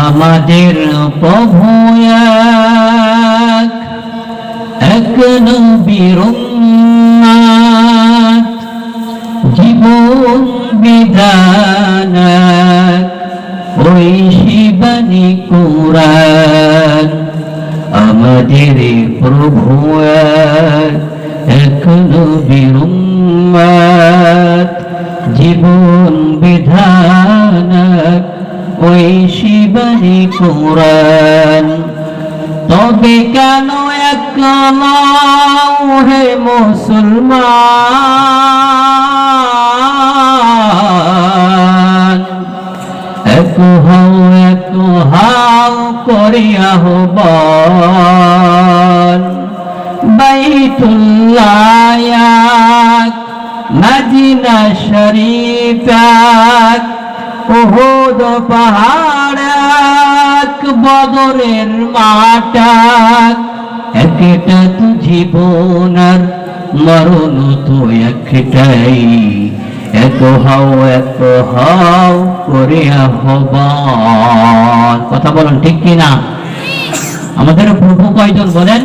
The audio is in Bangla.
আমাদের প্রভু এক, নবীর জীবন বিধান ওই শিবানী কুরান আমাদের প্রভু এক নবীর শিবানী কুরান তবে কেন একলাও হে মুসলমান? এক হও, এক হাও করে আহ্বান। বাইতুল্লাহ মদিনা শরীফ ওহুদ পাহাড় বদরের মাটা এক, একটা তো জীবন আর মরণ তো একটাই। এত হাও এত হাও করে আহ্বান। কথা বলুন ঠিক কিনা? আমাদের প্রভু কয়জন বলেন?